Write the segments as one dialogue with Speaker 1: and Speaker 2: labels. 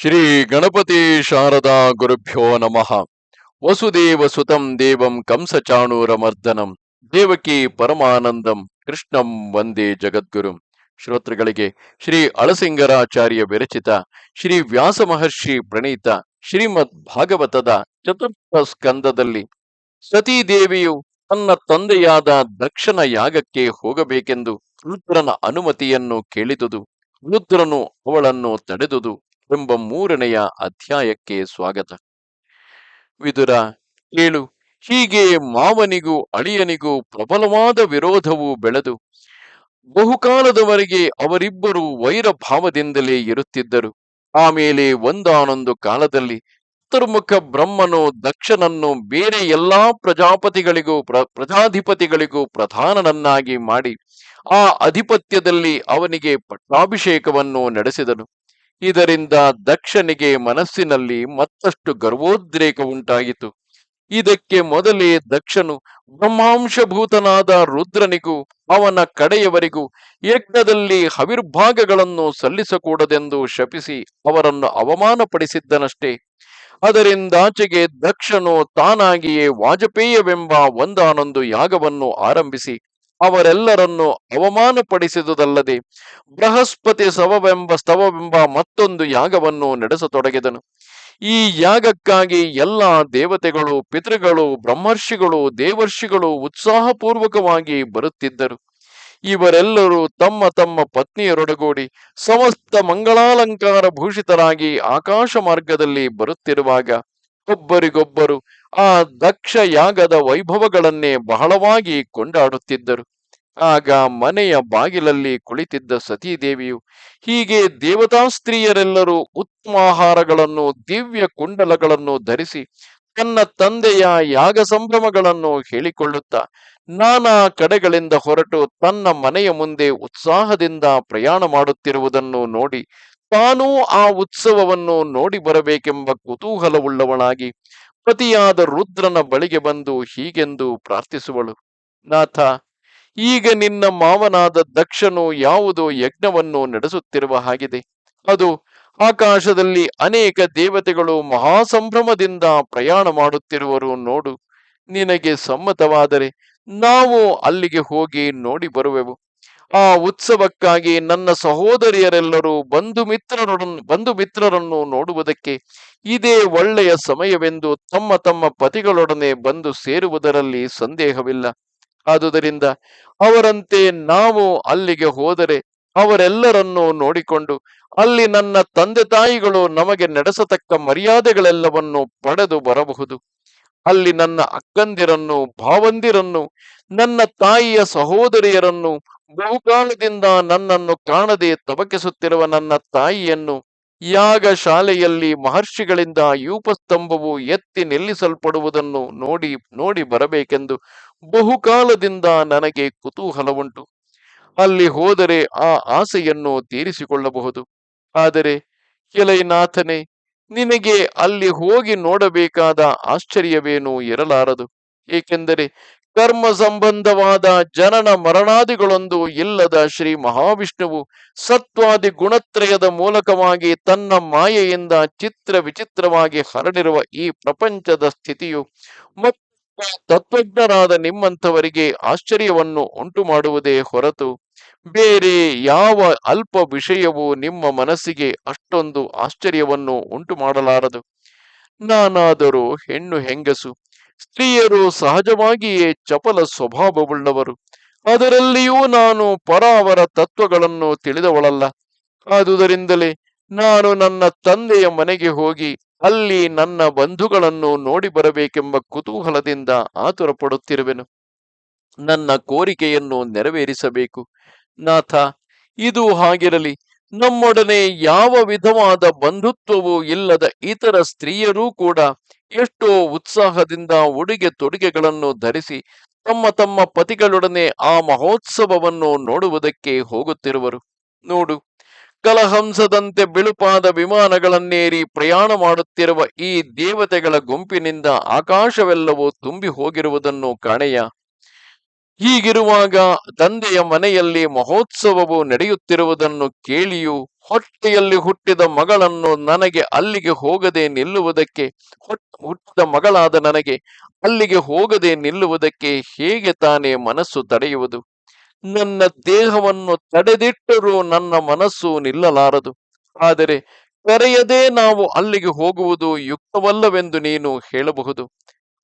Speaker 1: ಶ್ರೀ ಗಣಪತಿ ಶಾರದಾ ಗುರುಭ್ಯೋ ನಮಃ. ವಸುದೇವ ಸುತಂ ದೇವಂ ಕಂಸಚಾಣೂರಮರ್ದನಂ ದೇವಕಿ ಪರಮಾನಂದಂ. ಕೃಷ್ಣಂ ವಂದೇ ಜಗದ್ಗುರು. ಶ್ರೋತೃಗಳಿಗೆ ಶ್ರೀ ಅಳಸಿಂಗರಾಚಾರ್ಯ ವಿರಚಿತ, ಶ್ರೀ ವ್ಯಾಸ ಮಹರ್ಷಿ ಪ್ರಣೀತ, ಶ್ರೀಮದ್ ಭಾಗವತದ ಚತುರ್ಥ ಸ್ಕಂದದಲ್ಲಿ ಸತೀದೇವಿಯು ತನ್ನ ತಂದೆಯಾದ ದಕ್ಷನ ಯಾಗಕ್ಕೆ ಹೋಗಬೇಕೆಂದು ರುದ್ರನ ಅನುಮತಿಯನ್ನು ಕೇಳಿದುದು, ರುದ್ರನು ಅವಳನ್ನು ತಡೆದುದು. ಎಂಬ ಮೂರನೆಯ ಅಧ್ಯಾಯಕ್ಕೆ ಸ್ವಾಗತ. ವಿದುರ, ಕೇಳು, ಹೀಗೆ ಮಾವನಿಗೂ ಅಳಿಯನಿಗೂ ಪ್ರಬಲವಾದ ವಿರೋಧವು ಬೆಳೆದು, ಬಹುಕಾಲದವರೆಗೆ ಅವರಿಬ್ಬರು ವೈರ ಭಾವದಿಂದಲೇ ಇರುತ್ತಿದ್ದರು ಆಮೇಲೆ ಒಂದಾನೊಂದು ಕಾಲದಲ್ಲಿ ಚತುರ್ಮುಖ ಬ್ರಹ್ಮನು ದಕ್ಷನನ್ನು ಬೇರೆ ಎಲ್ಲಾ ಪ್ರಜಾಪತಿಗಳಿಗೂ ಪ್ರ, ಪ್ರಜಾಧಿಪತಿಗಳಿಗೂ ಪ್ರಧಾನನನ್ನಾಗಿ ಮಾಡಿ, ಆ ಅಧಿಪತ್ಯದಲ್ಲಿ ಅವನಿಗೆ ಪಟ್ಟಾಭಿಷೇಕವನ್ನು ನಡೆಸಿದನು. ಇದರಿಂದ ದಕ್ಷನಿಗೆ ಮನಸ್ಸಿನಲ್ಲಿ ಮತ್ತಷ್ಟು ಗರ್ವೋದ್ರೇಕ ಉಂಟಾಯಿತು ಇದಕ್ಕೆ ಮೊದಲೇ ದಕ್ಷನು ಬ್ರಹ್ಮಾಂಶಭೂತನಾದ ರುದ್ರನಿಗೂ, ಅವನ ಕಡೆಯವರಿಗೂ, ಯಜ್ಞದಲ್ಲಿ ಹವಿರ್ಭಾಗಗಳನ್ನು ಸಲ್ಲಿಸಕೂಡದೆಂದು ಶಪಿಸಿ ಅವರನ್ನು ಅವಮಾನಪಡಿಸಿದ್ದನಷ್ಟೇ. ಅದರಿಂದಾಚೆಗೆ ದಕ್ಷನು ತಾನಾಗಿಯೇ ವಾಜಪೇಯವೆಂಬ ಒಂದಾನೊಂದು ಯಾಗವನ್ನು ಆರಂಭಿಸಿ ಅವರೆಲ್ಲರನ್ನು ಅವಮಾನಪಡಿಸಿದುದಲ್ಲದೆ ಬೃಹಸ್ಪತಿ ಸವವೆಂಬ ಸ್ತವವೆಂಬ ಮತ್ತೊಂದು ಯಾಗವನ್ನು ನಡೆಸತೊಡಗಿದನು. ಈ ಯಾಗಕ್ಕಾಗಿ ಎಲ್ಲ ದೇವತೆಗಳು, ಪಿತೃಗಳು, ಬ್ರಹ್ಮರ್ಷಿಗಳು, ದೇವರ್ಷಿಗಳು ಉತ್ಸಾಹಪೂರ್ವಕವಾಗಿ ಬರುತ್ತಿದ್ದರು. ಇವರೆಲ್ಲರೂ ತಮ್ಮ ತಮ್ಮ ಪತ್ನಿಯರೊಡಗೂಡಿ ಸಮಸ್ತ ಮಂಗಳಾಲಂಕಾರ ಭೂಷಿತರಾಗಿ ಆಕಾಶ ಮಾರ್ಗದಲ್ಲಿ ಬರುತ್ತಿರುವಾಗ ಒಬ್ಬರಿಗೊಬ್ಬರು ಆ ದಕ್ಷ ಯಾಗದ ವೈಭವಗಳನ್ನೇ ಬಹಳವಾಗಿ ಕೊಂಡಾಡುತ್ತಿದ್ದರು. ಆಗ ಮನೆಯ ಬಾಗಿಲಲ್ಲಿ ಕುಳಿತಿದ್ದ ಸತೀದೇವಿಯು, ಹೀಗೆ ದೇವತಾ ಸ್ತ್ರೀಯರೆಲ್ಲರೂ ಉತ್ತಮಾಹಾರಗಳನ್ನು ದಿವ್ಯ ಕುಂಡಲಗಳನ್ನು ಧರಿಸಿ ತನ್ನ ತಂದೆಯ ಯಾಗ ಸಂಭ್ರಮಗಳನ್ನು ಹೇಳಿಕೊಳ್ಳುತ್ತಾ ನಾನಾ ಕಡೆಗಳಿಂದ ಹೊರಟು ತನ್ನ ಮನೆಯ ಮುಂದೆ ಉತ್ಸಾಹದಿಂದ ಪ್ರಯಾಣ ಮಾಡುತ್ತಿರುವುದನ್ನು ನೋಡಿ ತಾನೂ ಆ ಉತ್ಸವವನ್ನು ನೋಡಿ ಬರಬೇಕೆಂಬ ಕುತೂಹಲವುಳ್ಳವಳಾಗಿ ಪತಿಯಾದ ರುದ್ರನ ಬಳಿಗೆ ಬಂದು ಹೀಗೆಂದು ಪ್ರಾರ್ಥಿಸುವಳು, ನಾಥ, ಈಗ ನಿನ್ನ ಮಾವನಾದ ದಕ್ಷನು ಯಾವುದೋ ಯಜ್ಞವನ್ನು ನಡೆಸುತ್ತಿರುವ ಹಾಗಿದೆ. ಅದು ಆಕಾಶದಲ್ಲಿ ಅನೇಕ ದೇವತೆಗಳು ಮಹಾಸಂಭ್ರಮದಿಂದ ಪ್ರಯಾಣ ಮಾಡುತ್ತಿರುವರು ನೋಡು. ನಿನಗೆ ಸಮ್ಮತವಾದರೆ ನಾವು ಅಲ್ಲಿಗೆ ಹೋಗಿ ನೋಡಿ ಬರುವೆವು. ಆ ಉತ್ಸವಕ್ಕಾಗಿ ನನ್ನ ಸಹೋದರಿಯರೆಲ್ಲರೂ ಬಂಧು ಮಿತ್ರರನ್ನು ಬಂಧು ಮಿತ್ರರನ್ನು ನೋಡುವುದಕ್ಕೆ ಇದೇ ಒಳ್ಳೆಯ ಸಮಯವೆಂದು ತಮ್ಮ ತಮ್ಮ ಪತಿಗಳೊಡನೆ ಬಂದು ಸೇರುವುದರಲ್ಲಿ ಸಂದೇಹವಿಲ್ಲ. ಆದುದರಿಂದ ಅವರಂತೆ ನಾವು ಅಲ್ಲಿಗೆ ಹೋದರೆ ಅವರೆಲ್ಲರನ್ನೂ ನೋಡಿಕೊಂಡು ಅಲ್ಲಿ ನನ್ನ ತಂದೆ ತಾಯಿಗಳು ನಮಗೆ ನಡೆಸತಕ್ಕ ಮರ್ಯಾದೆಗಳೆಲ್ಲವನ್ನು ಪಡೆದು ಬರಬಹುದು. ಅಲ್ಲಿ ನನ್ನ ಅಕ್ಕಂದಿರನ್ನು, ಭಾವಂದಿರನ್ನು, ನನ್ನ ತಾಯಿಯ ಸಹೋದರಿಯರನ್ನು ಬಹುಕಾಲದಿಂದ ನನ್ನನ್ನು ಕಾಣದೆ ತಬಕಿಸುತ್ತಿರುವ ನನ್ನ ತಾಯಿಯನ್ನು ಯಾಗ ಶಾಲೆಯಲ್ಲಿ ಮಹರ್ಷಿಗಳಿಂದ ಯೂಪಸ್ತಂಭವು ಎತ್ತಿ ನಿಲ್ಲಿಸಲ್ಪಡುವುದನ್ನು ನೋಡಿ ನೋಡಿ ಬರಬೇಕೆಂದು ಬಹುಕಾಲದಿಂದ ನನಗೆ ಕುತೂಹಲ ಉಂಟು ಅಲ್ಲಿ ಹೋದರೆ ಆ ಆಸೆಯನ್ನು ತೀರಿಸಿಕೊಳ್ಳಬಹುದು. ಆದರೆ ಕೆಲೈನಾಥನೇ ನಿನಗೆ ಅಲ್ಲಿ ಹೋಗಿ ನೋಡಬೇಕಾದ ಆಶ್ಚರ್ಯವೇನೂ ಇರಲಾರದು. ಏಕೆಂದರೆ ಕರ್ಮ ಸಂಬಂಧವಾದ ಜನನ ಮರಣಾದಿಗಳೊಂದು ಇಲ್ಲದ ಶ್ರೀ ಮಹಾವಿಷ್ಣುವು ಸತ್ವಾದಿ ಗುಣತ್ರಯದ ಮೂಲಕವಾಗಿ ತನ್ನ ಮಾಯೆಯಿಂದ ಚಿತ್ರ ವಿಚಿತ್ರವಾಗಿ ಹರಡಿರುವ ಈ ಪ್ರಪಂಚದ ಸ್ಥಿತಿಯು ತತ್ವಜ್ಞರಾದ ನಿಮ್ಮಂಥವರಿಗೆ ಆಶ್ಚರ್ಯವನ್ನು ಉಂಟು ಮಾಡುವುದೇ ಹೊರತು ಬೇರೆ ಯಾವ ಅಲ್ಪ ವಿಷಯವು ನಿಮ್ಮ ಮನಸ್ಸಿಗೆ ಅಷ್ಟೊಂದು ಆಶ್ಚರ್ಯವನ್ನು ಉಂಟು ಮಾಡಲಾರದು ನಾನಾದರೂ ಹೆಣ್ಣು ಹೆಂಗಸು ಸ್ತ್ರೀಯರು ಸಹಜವಾಗಿಯೇ ಚಪಲ ಸ್ವಭಾವವುಳ್ಳವರು. ಅದರಲ್ಲಿಯೂ ನಾನು ಪರಾವರ ತತ್ವಗಳನ್ನು ತಿಳಿದವಳಲ್ಲ. ಆದುದರಿಂದಲೇ ನಾನು ನನ್ನ ತಂದೆಯ ಮನೆಗೆ ಹೋಗಿ ಅಲ್ಲಿ ನನ್ನ ಬಂಧುಗಳನ್ನು ನೋಡಿ ಬರಬೇಕೆಂಬ ಕುತೂಹಲದಿಂದ ಆತುರ ಪಡುತ್ತಿರುವೆನು ನನ್ನ ಕೋರಿಕೆಯನ್ನು ನೆರವೇರಿಸಬೇಕು. ನಾಥ, ಇದು ಹಾಗಿರಲಿ. ನಮ್ಮೊಡನೆ ಯಾವ ವಿಧವಾದ ಬಂಧುತ್ವವೂ ಇಲ್ಲದ ಇತರ ಸ್ತ್ರೀಯರೂ ಕೂಡ ಎಷ್ಟೋ ಉತ್ಸಾಹದಿಂದ ಉಡುಗೆ ತೊಡುಗೆಗಳನ್ನು ಧರಿಸಿ ತಮ್ಮ ತಮ್ಮ ಪತಿಗಳೊಡನೆ ಆ ಮಹೋತ್ಸವವನ್ನು ನೋಡುವುದಕ್ಕೆ ಹೋಗುತ್ತಿರುವರು. ನೋಡು, ಕಲಹಂಸದಂತೆ ಬಿಳುಪಾದ ವಿಮಾನಗಳನ್ನೇರಿ ಪ್ರಯಾಣ ಮಾಡುತ್ತಿರುವ ಈ ದೇವತೆಗಳ ಗುಂಪಿನಿಂದ ಆಕಾಶವೆಲ್ಲವೂ ತುಂಬಿ ಹೋಗಿರುವುದನ್ನು ಕಾಣೆಯ? ಹೀಗಿರುವಾಗ ತಂದೆಯ ಮನೆಯಲ್ಲಿ ಮಹೋತ್ಸವವು ನಡೆಯುತ್ತಿರುವುದನ್ನು ಕೇಳಿಯೂ ಹೊಟ್ಟೆಯಲ್ಲಿ ಹುಟ್ಟಿದ ಮಗಳನ್ನು ನನಗೆ ಅಲ್ಲಿಗೆ ಹೋಗದೆ ನಿಲ್ಲುವುದಕ್ಕೆ ಹೊಟ್- ಹುಟ್ಟಿದ ಮಗಳಾದ ನನಗೆ ಅಲ್ಲಿಗೆ ಹೋಗದೆ ನಿಲ್ಲುವುದಕ್ಕೆ ಹೇಗೆ ತಾನೇ ಮನಸ್ಸು ತಡೆಯುವುದು? ನನ್ನ ದೇಹವನ್ನು ತಡೆದಿಟ್ಟರೂ ನನ್ನ ಮನಸ್ಸು ನಿಲ್ಲಲಾರದು. ಆದರೆ ಕರೆಯದೇ ನಾವು ಅಲ್ಲಿಗೆ ಹೋಗುವುದು ಯುಕ್ತವಲ್ಲವೆಂದು ನೀನು ಹೇಳಬಹುದು.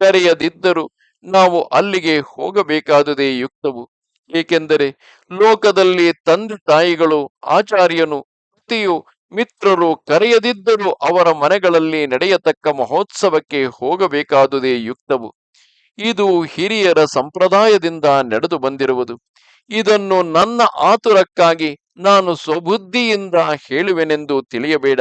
Speaker 1: ಕರೆಯದಿದ್ದರೂ ನಾವು ಅಲ್ಲಿಗೆ ಹೋಗಬೇಕಾದುದೇ ಯುಕ್ತವು. ಏಕೆಂದರೆ ಲೋಕದಲ್ಲಿ ತಂದೆ ತಾಯಿಗಳು, ಆಚಾರ್ಯನು, ಪತಿಯು, ಮಿತ್ರರು ಕರೆಯದಿದ್ದರೂ ಅವರ ಮನೆಗಳಲ್ಲಿ ನಡೆಯತಕ್ಕ ಮಹೋತ್ಸವಕ್ಕೆ ಹೋಗಬೇಕಾದುದೇ ಯುಕ್ತವು. ಇದು ಹಿರಿಯರ ಸಂಪ್ರದಾಯದಿಂದ ನಡೆದು ಬಂದಿರುವುದು. ಇದನ್ನು ನನ್ನ ಆತುರಕ್ಕಾಗಿ ನಾನು ಸ್ವಬುದ್ಧಿಯಿಂದ ಹೇಳುವೆನೆಂದು ತಿಳಿಯಬೇಡ.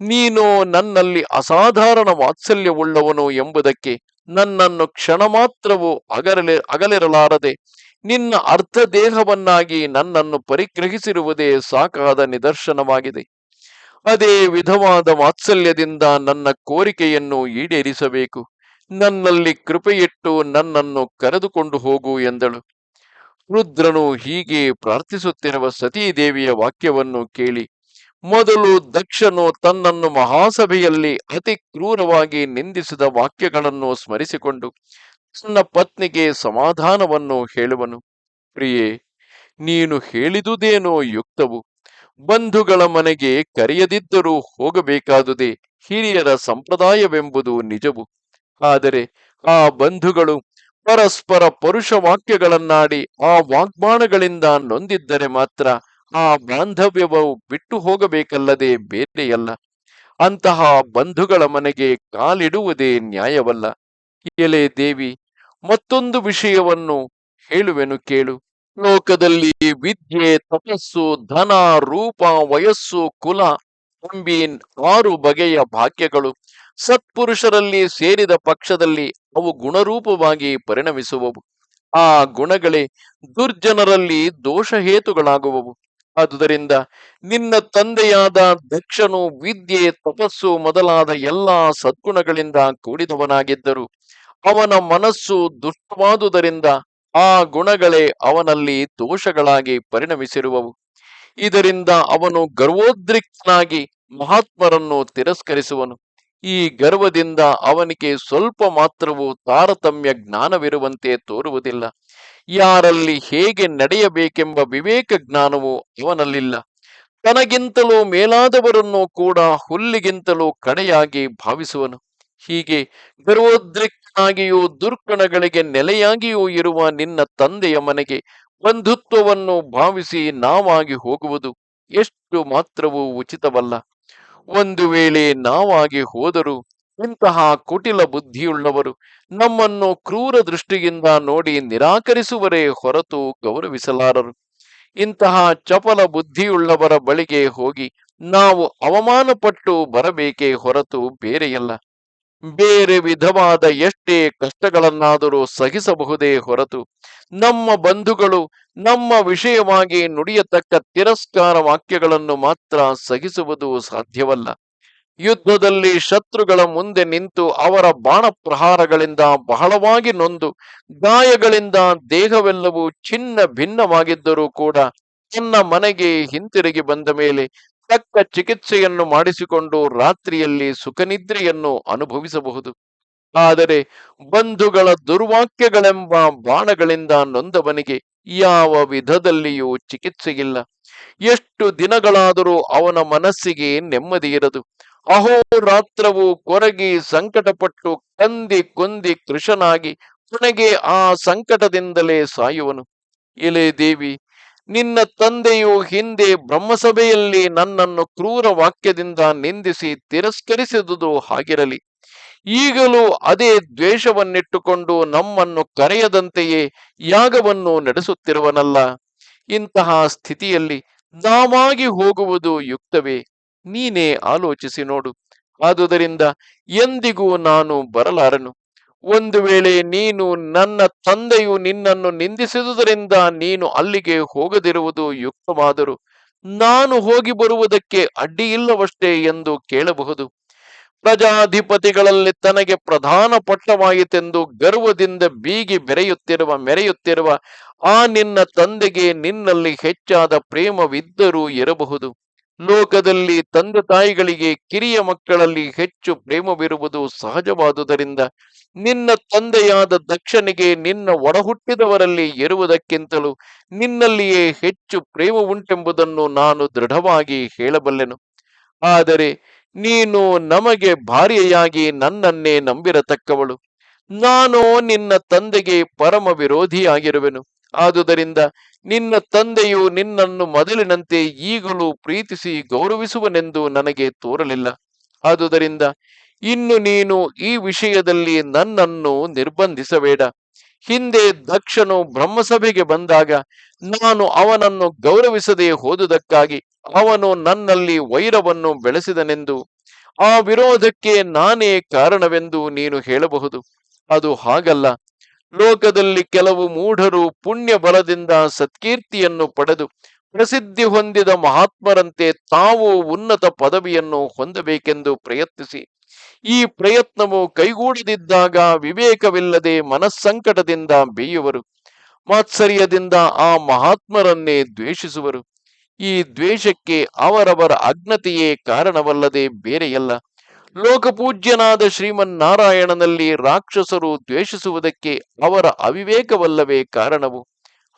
Speaker 1: ನೀನು ನನ್ನಲ್ಲಿ ಅಸಾಧಾರಣ ವಾತ್ಸಲ್ಯವುಳ್ಳವನು ಎಂಬುದಕ್ಕೆ ನನ್ನನ್ನು ಕ್ಷಣ ಮಾತ್ರವೂ ಅಗರಲಿ, ಅಗಲಿರಲಾರದೆ, ನಿನ್ನ ಅರ್ಧ ದೇಹವನ್ನಾಗಿ ನನ್ನನ್ನು ಪರಿಗ್ರಹಿಸಿರುವುದೇ ಸಾಕಾದ ನಿದರ್ಶನವಾಗಿದೆ. ಅದೇ ವಿಧವಾದ ವಾತ್ಸಲ್ಯದಿಂದ ನನ್ನ ಕೋರಿಕೆಯನ್ನು ಈಡೇರಿಸಬೇಕು. ನನ್ನಲ್ಲಿ ಕೃಪೆಯಿಟ್ಟು ನನ್ನನ್ನು ಕರೆದುಕೊಂಡು ಹೋಗು ಎಂದಳು. ರುದ್ರನು ಹೀಗೆ ಪ್ರಾರ್ಥಿಸುತ್ತಿರುವ ಸತೀದೇವಿಯ ವಾಕ್ಯವನ್ನು ಕೇಳಿ ಮೊದಲು ದಕ್ಷನು ತನ್ನನ್ನು ಮಹಾಸಭೆಯಲ್ಲಿ ಅತಿ ಕ್ರೂರವಾಗಿ ನಿಂದಿಸಿದ ವಾಕ್ಯಗಳನ್ನು ಸ್ಮರಿಸಿಕೊಂಡು ತನ್ನ ಪತ್ನಿಗೆ ಸಮಾಧಾನವನ್ನು ಹೇಳುವನು. ಪ್ರಿಯೇ, ನೀನು ಹೇಳಿದುದೇನೋ ಯುಕ್ತವು. ಬಂಧುಗಳ ಮನೆಗೆ ಕರೆಯದಿದ್ದರೂ ಹೋಗಬೇಕಾದುದೇ ಹಿರಿಯರ ಸಂಪ್ರದಾಯವೆಂಬುದು ನಿಜವು. ಆದರೆ ಆ ಬಂಧುಗಳು ಪರಸ್ಪರ ಪರುಷ ವಾಕ್ಯಗಳನ್ನಾಡಿ ಆ ವಾಗ್ಬಾಣಗಳಿಂದ ನೊಂದಿದ್ದರೆ ಮಾತ್ರ ಆ ಬಾಂಧವ್ಯವು ಬಿಟ್ಟು ಹೋಗಬೇಕಲ್ಲದೆ ಬೇರೆಯಲ್ಲ. ಅಂತಹ ಬಂಧುಗಳ ಮನೆಗೆ ಕಾಲಿಡುವುದೇ ನ್ಯಾಯವಲ್ಲ. ಎಲೆ ದೇವಿ, ಮತ್ತೊಂದು ವಿಷಯವನ್ನು ಹೇಳುವೆನು ಕೇಳು. ಲೋಕದಲ್ಲಿ ವಿದ್ಯೆ, ತಪಸ್ಸು, ಧನ, ರೂಪ, ವಯಸ್ಸು, ಕುಲ ಎಂಬಿ ಆರು ಬಗೆಯ ಭಾಗ್ಯಗಳು ಸತ್ಪುರುಷರಲ್ಲಿ ಸೇರಿದ ಪಕ್ಷದಲ್ಲಿ ಅವು ಗುಣರೂಪವಾಗಿ ಪರಿಣಮಿಸುವವು. ಆ ಗುಣಗಳೇ ದುರ್ಜನರಲ್ಲಿ ದೋಷಹೇತುಗಳಾಗುವವು. ಆದುದರಿಂದ ನಿನ್ನ ತಂದೆಯಾದ ದಕ್ಷನು, ವಿದ್ಯೆ, ತಪಸ್ಸು ಮೊದಲಾದ ಎಲ್ಲಾ ಸದ್ಗುಣಗಳಿಂದ ಕೂಡಿದವನಾಗಿದ್ದರು. ಅವನ ಮನಸ್ಸು ದುಷ್ಟವಾದುದರಿಂದ ಆ ಗುಣಗಳೇ ಅವನಲ್ಲಿ ದೋಷಗಳಾಗಿ ಪರಿಣಮಿಸಿರುವವು. ಇದರಿಂದ ಅವನು ಗರ್ವೋದ್ರಿಕ್ತನಾಗಿ ಮಹಾತ್ಮರನ್ನು ತಿರಸ್ಕರಿಸುವನು. ಈ ಗರ್ವದಿಂದ ಅವನಿಗೆ ಸ್ವಲ್ಪ ಮಾತ್ರವೂ ತಾರತಮ್ಯ ಜ್ಞಾನವಿರುವಂತೆ ತೋರುವುದಿಲ್ಲ. ಯಾರಲ್ಲಿ ಹೇಗೆ ನಡೆಯಬೇಕೆಂಬ ವಿವೇಕ ಜ್ಞಾನವು ಅವನಲ್ಲಿಲ್ಲ. ತನಗಿಂತಲೂ ಮೇಲಾದವರನ್ನು ಕೂಡ ಹುಲ್ಲಿಗಿಂತಲೂ ಕಡೆಯಾಗಿ ಭಾವಿಸುವನು. ಹೀಗೆ ಗರ್ವೋದ್ರಿಕ್ತನಾಗಿಯೂ ದುರ್ಕಣಗಳಿಗೆ ನೆಲೆಯಾಗಿಯೂ ಇರುವ ನಿನ್ನ ತಂದೆಯ ಮನೆಗೆ ಬಂಧುತ್ವವನ್ನು ಭಾವಿಸಿ ನಾವಾಗಿ ಹೋಗುವುದು ಎಷ್ಟು ಮಾತ್ರವೂ ಉಚಿತವಲ್ಲ. ಒಂದು ವೇಳೆ ನಾವಾಗಿ ಹೋದರೂ, ಇಂತಹ ಕುಟಿಲ ಬುದ್ಧಿಯುಳ್ಳವರು ನಮ್ಮನ್ನು ಕ್ರೂರ ದೃಷ್ಟಿಯಿಂದ ನೋಡಿ ನಿರಾಕರಿಸುವರೇ ಹೊರತು ಗೌರವಿಸಲಾರರು. ಇಂತಹ ಚಪಲ ಬುದ್ಧಿಯುಳ್ಳವರ ಬಳಿಗೆ ಹೋಗಿ ನಾವು ಅವಮಾನಪಟ್ಟು ಬರಬೇಕೇ ಹೊರತು ಬೇರೆಯಲ್ಲ. ಬೇರೆ ವಿಧವಾದ ಎಷ್ಟೇ ಕಷ್ಟಗಳನ್ನಾದರೂ ಸಹಿಸಬಹುದೇ ಹೊರತು ನಮ್ಮ ಬಂಧುಗಳು ನಮ್ಮ ವಿಷಯವಾಗಿ ನುಡಿಯತಕ್ಕ ತಿರಸ್ಕಾರ ವಾಕ್ಯಗಳನ್ನು ಮಾತ್ರ ಸಹಿಸುವುದು ಸಾಧ್ಯವಲ್ಲ. ಯುದ್ಧದಲ್ಲಿ ಶತ್ರುಗಳ ಮುಂದೆ ನಿಂತು ಅವರ ಬಾಣ ಪ್ರಹಾರಗಳಿಂದ ಬಹಳವಾಗಿ ನೊಂದು, ಗಾಯಗಳಿಂದ ದೇಹವೆಲ್ಲವೂ ಚಿನ್ನ ಭಿನ್ನವಾಗಿದ್ದರೂ ಕೂಡ ತನ್ನ ಮನೆಗೆ ಹಿಂತಿರುಗಿ ಬಂದ ಮೇಲೆ ತಕ್ಕ ಚಿಕಿತ್ಸೆಯನ್ನು ಮಾಡಿಸಿಕೊಂಡು ರಾತ್ರಿಯಲ್ಲಿ ಸುಖನಿದ್ರೆಯನ್ನು ಅನುಭವಿಸಬಹುದು. ಆದರೆ ಬಂಧುಗಳ ದುರ್ವಾಕ್ಯಗಳೆಂಬ ಬಾಣಗಳಿಂದ ನೊಂದವನಿಗೆ ಯಾವ ವಿಧದಲ್ಲಿಯೂ ಚಿಕಿತ್ಸೆಯಿಲ್ಲ. ಎಷ್ಟು ದಿನಗಳಾದರೂ ಅವನ ಮನಸ್ಸಿಗೆ ನೆಮ್ಮದಿ ಇರದು. ಅಹೋರಾತ್ರವು ಕೊರಗಿ ಸಂಕಟಪಟ್ಟು ಕಂದಿ ಕೊಂದಿ ಕೃಷನಾಗಿ ಕೊನೆಗೆ ಆ ಸಂಕಟದಿಂದಲೇ ಸಾಯುವನು. ಎಲೆ ದೇವಿ ನಿನ್ನ ತಂದೆಯು ಹಿಂದೆ ಬ್ರಹ್ಮಸಭೆಯಲ್ಲಿ ನನ್ನನ್ನು ಕ್ರೂರ ವಾಕ್ಯದಿಂದ ನಿಂದಿಸಿ ತಿರಸ್ಕರಿಸಿದುದು ಹಾಗಿರಲಿ. ಈಗಲೂ ಅದೇ ದ್ವೇಷವನ್ನಿಟ್ಟುಕೊಂಡು ನಮ್ಮನ್ನು ಕರೆಯದಂತೆಯೇ ಯಾಗವನ್ನು ನಡೆಸುತ್ತಿರುವನಲ್ಲ. ಇಂತಹ ಸ್ಥಿತಿಯಲ್ಲಿ ನಾವಾಗಿ ಹೋಗುವುದು ಯುಕ್ತವೇ? ನೀನೇ ಆಲೋಚಿಸಿ ನೋಡು. ಆದುದರಿಂದ ಎಂದಿಗೂ ನಾನು ಬರಲಾರನು. ಒಂದು ವೇಳೆ ನೀನು ನನ್ನ ತಂದೆಯು ನಿನ್ನನ್ನು ನಿಂದಿಸಿದುದರಿಂದ ನೀನು ಅಲ್ಲಿಗೆ ಹೋಗದಿರುವುದು ಯುಕ್ತವಾದರೂ ನಾನು ಹೋಗಿ ಬರುವುದಕ್ಕೆ ಅಡ್ಡಿಯಿಲ್ಲವಷ್ಟೇ ಎಂದು ಕೇಳಬಹುದು. ಪ್ರಜಾಧಿಪತಿಗಳಲ್ಲಿ ತನಗೆ ಪ್ರಧಾನ ಪಟ್ಟವಾಯಿತೆಂದು ಗರ್ವದಿಂದ ಬೀಗಿ ಬೆರೆಯುತ್ತಿರುವ ಮೆರೆಯುತ್ತಿರುವ ಆ ನಿನ್ನ ತಂದೆಗೆ ನಿನ್ನಲ್ಲಿ ಹೆಚ್ಚಾದ ಪ್ರೇಮವಿದ್ದರೂ ಇರಬಹುದು. ಲೋಕದಲ್ಲಿ ತಂದೆ ತಾಯಿಗಳಿಗೆ ಕಿರಿಯ ಮಕ್ಕಳಲ್ಲಿ ಹೆಚ್ಚು ಪ್ರೇಮವಿರುವುದು ಸಹಜವಾದುದರಿಂದ ನಿನ್ನ ತಂದೆಯಾದ ದಕ್ಷನಿಗೆ ನಿನ್ನ ಒಡಹುಟ್ಟಿದವರಲ್ಲಿ ಇರುವುದಕ್ಕಿಂತಲೂ ನಿನ್ನಲ್ಲಿಯೇ ಹೆಚ್ಚು ಪ್ರೇಮ ಉಂಟೆಂಬುದನ್ನು ನಾನು ದೃಢವಾಗಿ ಹೇಳಬಲ್ಲೆನು. ಆದರೆ ನೀನು ನಮಗೆ ಭಾರ್ಯೆಯಾಗಿ ನನ್ನನ್ನೇ ನಂಬಿರತಕ್ಕವಳು. ನಾನು ನಿನ್ನ ತಂದೆಗೆ ಪರಮ ವಿರೋಧಿಯಾಗಿರುವೆನು ಆದುದರಿಂದ ನಿನ್ನ ತಂದೆಯು ನಿನ್ನನ್ನು ಮೊದಲಿನಂತೆ ಈಗಲೂ ಪ್ರೀತಿಸಿ ಗೌರವಿಸುವನೆಂದು ನನಗೆ ತೋರಲಿಲ್ಲ. ಆದುದರಿಂದ ಇನ್ನು ನೀನು ಈ ವಿಷಯದಲ್ಲಿ ನನ್ನನ್ನು ನಿರ್ಬಂಧಿಸಬೇಡ. ಹಿಂದೆ ದಕ್ಷನು ಬ್ರಹ್ಮಸಭೆಗೆ ಬಂದಾಗ ನಾನು ಅವನನ್ನು ಗೌರವಿಸದೆ ಹೋದುದಕ್ಕಾಗಿ ಅವನು ನನ್ನಲ್ಲಿ ವೈರವನ್ನು ಬೆಳೆಸಿದನೆಂದು, ಆ ವಿರೋಧಕ್ಕೆ ನಾನೇ ಕಾರಣವೆಂದು ನೀನು ಹೇಳಬಹುದು. ಅದು ಹಾಗಲ್ಲ. ಲೋಕದಲ್ಲಿ ಕೆಲವು ಮೂಢರು ಪುಣ್ಯ ಬಲದಿಂದ ಸತ್ಕೀರ್ತಿಯನ್ನು ಪಡೆದು ಪ್ರಸಿದ್ಧಿ ಹೊಂದಿದ ಮಹಾತ್ಮರಂತೆ ತಾವು ಉನ್ನತ ಪದವಿಯನ್ನು ಹೊಂದಬೇಕೆಂದು ಪ್ರಯತ್ನಿಸಿ. ಈ ಪ್ರಯತ್ನವು ಕೈಗೂಡದಿದ್ದಾಗ ವಿವೇಕವಿಲ್ಲದೆ ಮನಸ್ಸಂಕಟದಿಂದ ಬೇಯುವರು. ಮಾತ್ಸರ್ಯದಿಂದ ಆ ಮಹಾತ್ಮರನ್ನೇ ದ್ವೇಷಿಸುವರು. ಈ ದ್ವೇಷಕ್ಕೆ ಅವರವರ ಅಜ್ಞತೆಯೇ ಕಾರಣವಲ್ಲದೆ ಬೇರೆಯಲ್ಲ. ಲೋಕಪೂಜ್ಯನಾದ ಶ್ರೀಮನ್ನಾರಾಯಣನಲ್ಲಿ ರಾಕ್ಷಸರು ದ್ವೇಷಿಸುವುದಕ್ಕೆ ಅವರ ಅವಿವೇಕವಲ್ಲವೇ ಕಾರಣವು.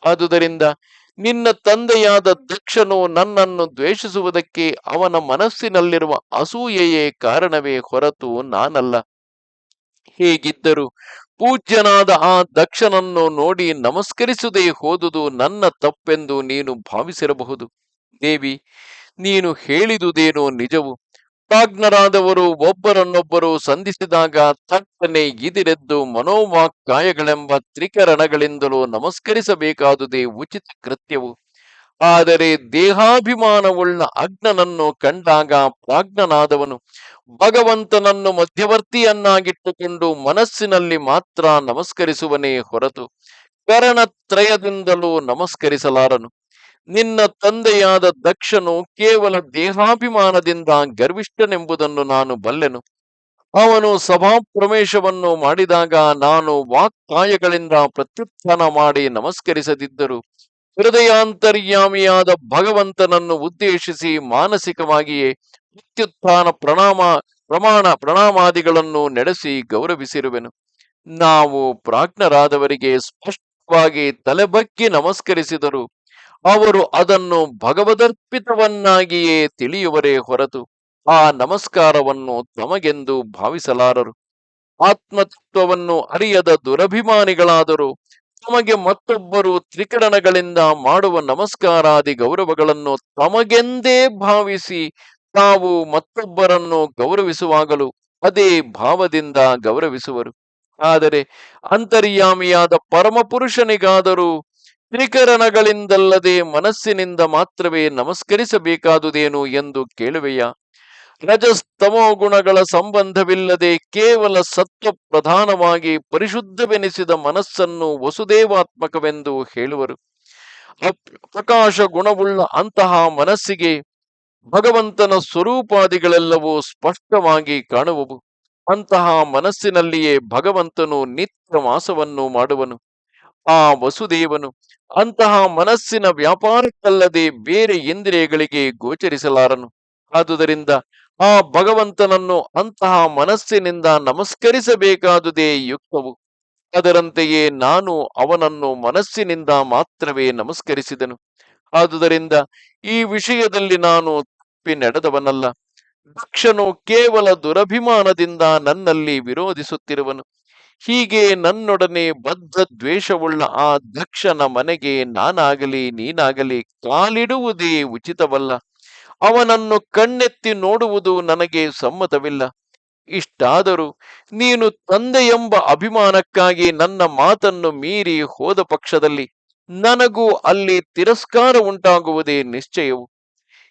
Speaker 1: ಆದುದರಿಂದ ನಿನ್ನ ತಂದೆಯಾದ ದಕ್ಷನು ನನ್ನನ್ನು ದ್ವೇಷಿಸುವುದಕ್ಕೆ ಅವನ ಮನಸ್ಸಿನಲ್ಲಿರುವ ಅಸೂಯೆಯೇ ಕಾರಣವೇ ಹೊರತು ನಾನಲ್ಲ. ಹೀಗಿದ್ದರೂ ಪೂಜ್ಯನಾದ ಆ ದಕ್ಷನನ್ನು ನೋಡಿ ನಮಸ್ಕರಿಸದೇ ಹೋದುದು ನನ್ನ ತಪ್ಪೆಂದು ನೀನು ಭಾವಿಸಿರಬಹುದು. ದೇವಿ, ನೀನು ಹೇಳಿದುದೇನೋ ನಿಜವು. ಪ್ರಾಜ್ಞರಾದವರು ಒಬ್ಬರನ್ನೊಬ್ಬರು ಸಂಧಿಸಿದಾಗ ತಕ್ಕನೆ ಇದಿರೆದ್ದು ಮನೋವಾಕ್ಕಾಯಗಳೆಂಬ ತ್ರಿಕರಣಗಳಿಂದಲೂ ನಮಸ್ಕರಿಸಬೇಕಾದುದೇ ಉಚಿತ ಕೃತ್ಯವು. ಆದರೆ ದೇಹಾಭಿಮಾನವುಳ್ಳ ಅಗ್ನನನ್ನು ಕಂಡಾಗ ಪ್ರಾಜ್ಞನಾದವನು ಭಗವಂತನನ್ನು ಮಧ್ಯವರ್ತಿಯನ್ನಾಗಿಟ್ಟುಕೊಂಡು ಮನಸ್ಸಿನಲ್ಲಿ ಮಾತ್ರ ನಮಸ್ಕರಿಸುವನೇ ಹೊರತು ಕರಣತ್ರಯದಿಂದಲೂ ನಮಸ್ಕರಿಸಲಾರನು. ನಿನ್ನ ತಂದೆಯಾದ ದಕ್ಷನು ಕೇವಲ ದೇಹಾಭಿಮಾನದಿಂದ ಗರ್ವಿಷ್ಠನೆಂಬುದನ್ನು ನಾನು ಬಲ್ಲೆನು. ಅವನು ಸಭಾಪ್ರವೇಶವನ್ನು ಮಾಡಿದಾಗ ನಾನು ವಾಕ್ಕಾಯಗಳಿಂದ ಪ್ರತ್ಯುತ್ಥಾನ ಮಾಡಿ ನಮಸ್ಕರಿಸದಿದ್ದರು. ಹೃದಯಾಂತರ್ಯಾಮಿಯಾದ ಭಗವಂತನನ್ನು ಉದ್ದೇಶಿಸಿ ಮಾನಸಿಕವಾಗಿಯೇ ಪ್ರತ್ಯುತ್ಥಾನ ಪ್ರಣಾಮ, ಪ್ರಮಾಣ ಪ್ರಣಾಮಾದಿಗಳನ್ನು ನಡೆಸಿ ಗೌರವಿಸಿರುವೆನು. ನಾವು ಪ್ರಾಜ್ಞರಾದವರಿಗೆ ಸ್ಪಷ್ಟವಾಗಿ ತಲೆಬಗ್ಗಿ ನಮಸ್ಕರಿಸಿದರು. ಅವರು ಅದನ್ನು ಭಗವದರ್ಪಿತವನ್ನಾಗಿಯೇ ತಿಳಿಯುವರೇ ಹೊರತು ಆ ನಮಸ್ಕಾರವನ್ನು ತಮಗೆಂದು ಭಾವಿಸಲಾರರು. ಆತ್ಮತತ್ವವನ್ನು ಅರಿಯದ ದುರಭಿಮಾನಿಗಳಾದರೂ ತಮಗೆ ಮತ್ತೊಬ್ಬರು ತ್ರಿಕರಣಗಳಿಂದ ಮಾಡುವ ನಮಸ್ಕಾರಾದಿ ಗೌರವಗಳನ್ನು ತಮಗೆಂದೇ ಭಾವಿಸಿ ತಾವು ಮತ್ತೊಬ್ಬರನ್ನು ಗೌರವಿಸುವಾಗಲೂ ಅದೇ ಭಾವದಿಂದ ಗೌರವಿಸುವರು. ಆದರೆ ಅಂತರ್ಯಾಮಿಯಾದ ಪರಮಪುರುಷನಿಗಾದರೂ ತ್ರಿಕರಣಗಳಿಂದಲ್ಲದೆ ಮನಸ್ಸಿನಿಂದ ಮಾತ್ರವೇ ನಮಸ್ಕರಿಸಬೇಕಾದುದೇನು ಎಂದು ಕೇಳುವೆಯ? ರಜಸ್ತಮೋ ಗುಣಗಳ ಸಂಬಂಧವಿಲ್ಲದೆ ಕೇವಲ ಸತ್ವ ಪ್ರಧಾನವಾಗಿ ಪರಿಶುದ್ಧವೆನಿಸಿದ ಮನಸ್ಸನ್ನು ವಸುದೇವಾತ್ಮಕವೆಂದು ಹೇಳುವರು. ಪ್ರಕಾಶ ಗುಣವುಳ್ಳ ಅಂತಹ ಮನಸ್ಸಿಗೆ ಭಗವಂತನ ಸ್ವರೂಪಾದಿಗಳೆಲ್ಲವೂ ಸ್ಪಷ್ಟವಾಗಿ ಕಾಣುವವು. ಅಂತಹ ಮನಸ್ಸಿನಲ್ಲಿಯೇ ಭಗವಂತನು ನಿತ್ಯ ವಾಸವನ್ನು ಮಾಡುವನು. ಆ ವಸುದೇವನು, ಅಂತಹ ಮನಸ್ಸಿನ ವ್ಯಾಪಾರಕ್ಕಲ್ಲದೆ ಬೇರೆ ಇಂದ್ರಿಯಗಳಿಗೆ ಗೋಚರಿಸಲಾರನು. ಆದುದರಿಂದ ಆ ಭಗವಂತನನ್ನು ಅಂತಹ ಮನಸ್ಸಿನಿಂದ ನಮಸ್ಕರಿಸಬೇಕಾದುದೇ ಯುಕ್ತವು. ಅದರಂತೆಯೇ ನಾನು ಅವನನ್ನು ಮನಸ್ಸಿನಿಂದ ಮಾತ್ರವೇ ನಮಸ್ಕರಿಸಿದನು. ಆದುದರಿಂದ ಈ ವಿಷಯದಲ್ಲಿ ನಾನು ತಪ್ಪಿ ನಡೆದವನಲ್ಲ. ದಕ್ಷನು ಕೇವಲ ದುರಭಿಮಾನದಿಂದ ನನ್ನಲ್ಲಿ ವಿರೋಧಿಸುತ್ತಿರುವನು. ಹೀಗೆ ನನ್ನೊಡನೆ ಬದ್ಧ ದ್ವೇಷವುಳ್ಳ ಆ ದಕ್ಷನ ಮನೆಗೆ ನಾನಾಗಲಿ, ನೀನಾಗಲಿ ಕಾಲಿಡುವುದೇ ಉಚಿತವಲ್ಲ. ಅವನನ್ನು ಕಣ್ಣೆತ್ತಿ ನೋಡುವುದು ನನಗೆ ಸಮ್ಮತವಿಲ್ಲ. ಇಷ್ಟಾದರೂ ನೀನು ತಂದೆ ಎಂಬ ಅಭಿಮಾನಕ್ಕಾಗಿ ನನ್ನ ಮಾತನ್ನು ಮೀರಿ ಹೋದ ಪಕ್ಷದಲ್ಲಿ ನನಗೂ ಅಲ್ಲಿ ತಿರಸ್ಕಾರ ಉಂಟಾಗುವುದೇ ನಿಶ್ಚಯವು.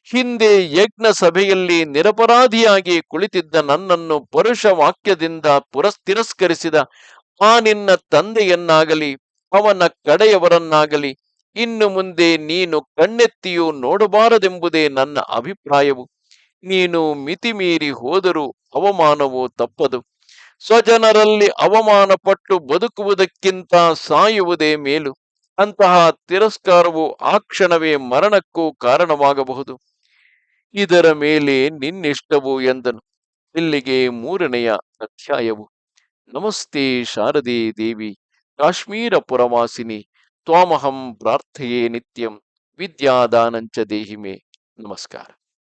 Speaker 1: ಹಿಂದೆ ಯಜ್ಞ ಸಭೆಯಲ್ಲಿ ನಿರಪರಾಧಿಯಾಗಿ ಕುಳಿತಿದ್ದ ನನ್ನನ್ನು ಪರುಷ ವಾಕ್ಯದಿಂದ ಪುರಸ್ತಿರಸ್ಕರಿಸಿದ ಆ ನಿನ್ನ ತಂದೆಯನ್ನಾಗಲಿ, ಅವನ ಕಡೆಯವರನ್ನಾಗಲಿ, ಇನ್ನು ಮುಂದೆ ನೀನು ಕಣ್ಣೆತ್ತಿಯೂ ನೋಡಬಾರದೆಂಬುದೇ ನನ್ನ ಅಭಿಪ್ರಾಯವು. ನೀನು ಮಿತಿಮೀರಿ ಹೋದರೂ ಅವಮಾನವು ತಪ್ಪದು. ಸ್ವಜನರಲ್ಲಿ ಅವಮಾನ ಪಟ್ಟು ಬದುಕುವುದಕ್ಕಿಂತ ಸಾಯುವುದೇ ಮೇಲು. ಅಂತಹ ತಿರಸ್ಕಾರವು ಆ ಕ್ಷಣವೇ ಮರಣಕ್ಕೂ ಕಾರಣವಾಗಬಹುದು. ಇದರ ಮೇಲೆ ನಿನ್ನಿಷ್ಟವು ಎಂದನು. ಇಲ್ಲಿಗೆ ಮೂರನೆಯ ಅಧ್ಯಾಯವು. ನಮಸ್ತೆ ಶಾರದೆ ದೇವಿ, ಕಾಶ್ಮೀರ ಪುರವಾಸಿನಿ, ತ್ವಾಮಹಂ ಪ್ರಾರ್ಥಯೇ ನಿತ್ಯಂ, ವಿದ್ಯಾದಾನಂಚ ದೇಹಿಮೆ. ನಮಸ್ಕಾರ.